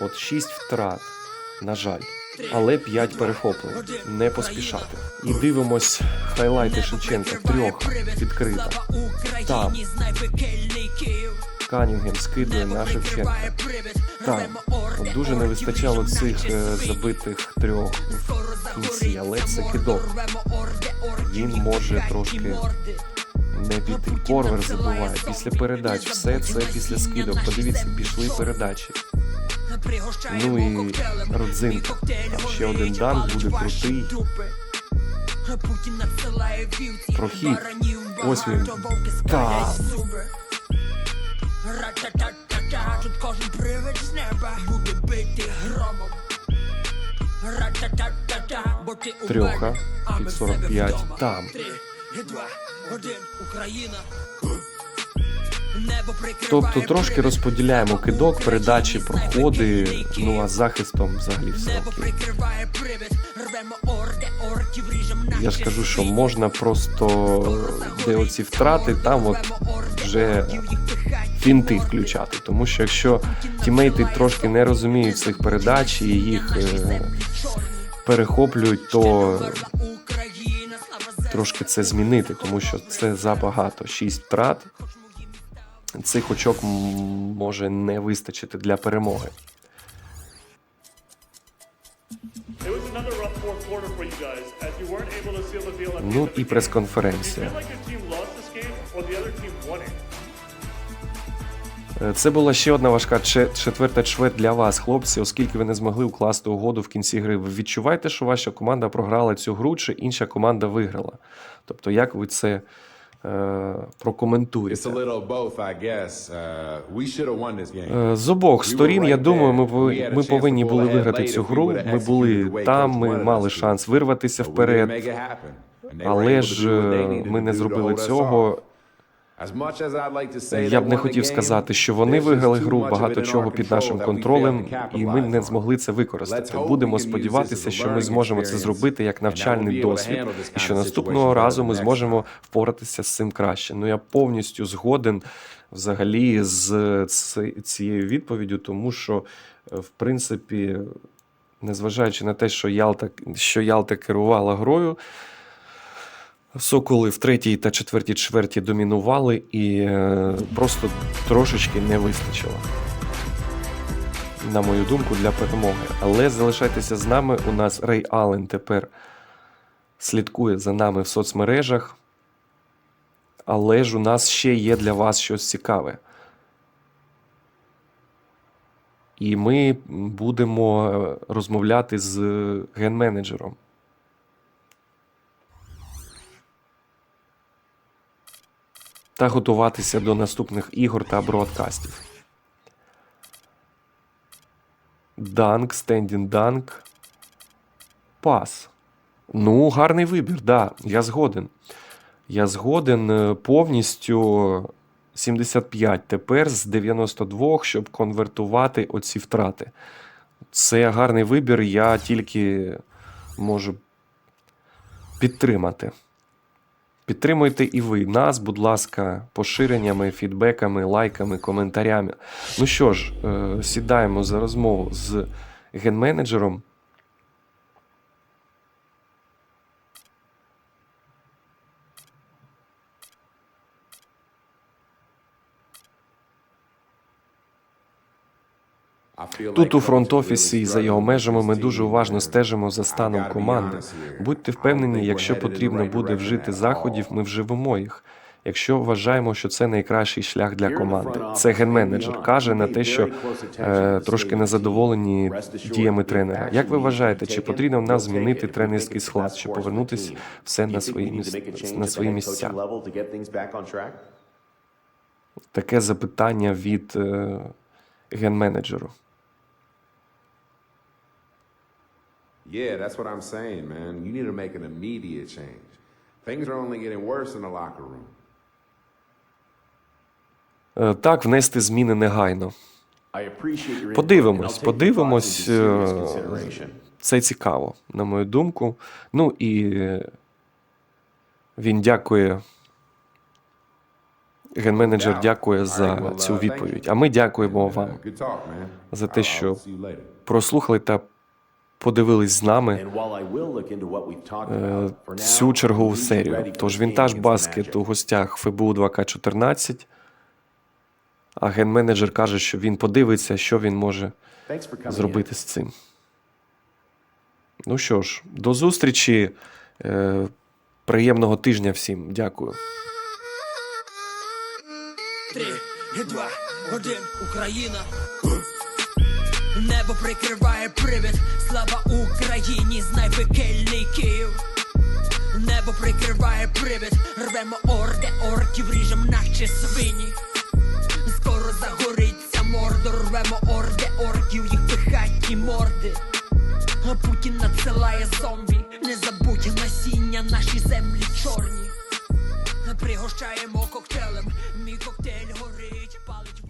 От 6 втрат, на жаль. Але 5 перехоплень. Не поспішати. І дивимось хайлайти Шевченка. Трьох відкрита. Там. Канінгем скидує на Шевченка. Там. От дуже не вистачало цих е, забитих трьох в кінці, але це кидок. Він може трошки не піти. Корвер забуває після передач. Все це після скидок. Подивіться, пішли передачі. Ну і родзинка. Ще один данк буде крутий. Прохід. Ось він. Так. Тут кожен привид з неба буде бити громом. Трьоха під 45. Там. Три, два, один, Україна. Тобто трошки розподіляємо кидок, передачі, проходи. Ну а з захистом взагалі все окей. Я ж кажу, що можна просто де оці втрати, там от вже фінти включати. Тому що якщо тімейти трошки не розуміють цих передач і їх е, перехоплюють, то трошки це змінити, тому що це забагато. Шість втрат. Цих очок може не вистачити для перемоги. Ну і прес-конференція. Е, Це була ще одна важка четверта чверть для вас, хлопці, оскільки ви не змогли укласти угоду в кінці гри. Ви відчуваєте, що ваша команда програла цю гру, чи інша команда виграла? Тобто, як ви це прокоментуєте? I guess. Uh. Е, З обох сторін, я думаю, ми, ми повинні були виграти цю гру. Ми були там, ми мали шанс вирватися вперед, але ж е, ми не зробили цього. Я б не хотів сказати, що вони виграли гру, багато чого під нашим контролем, і ми не змогли це використати. Будемо сподіватися, що ми зможемо це зробити як навчальний досвід, і що наступного разу ми зможемо впоратися з цим краще. Ну я повністю згоден взагалі з цією відповіддю, тому що е, в принципі, незважаючи на те, що Ялта, що Ялта керувала грою. Соколи в третій та четвертій чверті домінували і е, просто трошечки не вистачило. На мою думку, для перемоги. Але залишайтеся з нами. У нас Рей Аллен тепер слідкує за нами в соцмережах. Але ж у нас ще є для вас щось цікаве. І ми будемо е, розмовляти з ген-менеджером. Та готуватися до наступних ігор та бродкастів. Данк, стендін данк. Пас. Ну, гарний вибір, да, я згоден. Я згоден е, повністю 75 тепер з 92, щоб конвертувати оці втрати. Це гарний вибір, я тільки можу підтримати. Підтримуйте і ви нас, будь ласка, поширеннями, фідбеками, лайками, коментарями. Ну що ж, е, сідаємо за розмову з ген-менеджером. Тут у фронт-офісі і за його межами ми дуже уважно стежимо за станом команди. Будьте впевнені, якщо потрібно буде вжити заходів, ми вживемо їх. Якщо вважаємо, що це найкращий шлях для команди. Це ген-менеджер каже на те, що е, трошки незадоволені діями тренера. Як ви вважаєте, чи потрібно в нас змінити тренерський склад, щоб team? все на свої we need to міс- make a change на свої місця? Таке запитання від е, ген-менеджеру. Yeah, that's what I'm saying, man. You need to make an immediate change. Things are only getting worse in the locker room. Е, Так, внести зміни негайно. Подивимось, подивимось, е. Це цікаво, на мою думку. Ну і е, він дякує Генменеджер дякує за uh, цю відповідь. А ми дякуємо Uh, вам за те, що прослухали та подивились з нами now, цю чергову серію. Тож вінтаж баскет у гостях ФБУ 2К14. А ген-менеджер каже, що він подивиться, що він може зробити з цим. Ну що ж, до зустрічі. Е, приємного тижня всім. Дякую. Три, два, один, Україна. Небо прикриває привід, слава Україні, знай пекельників. Небо прикриває привід, рвемо орди, орків, ріжем наші свині. Скоро загориться мордо, рвемо орди, орків, їх пихатні морди. А Путін надсилає зомбі, не забудь насіння, наші землі чорні. Пригощаємо коктейлем, мій коктейль горить, палить.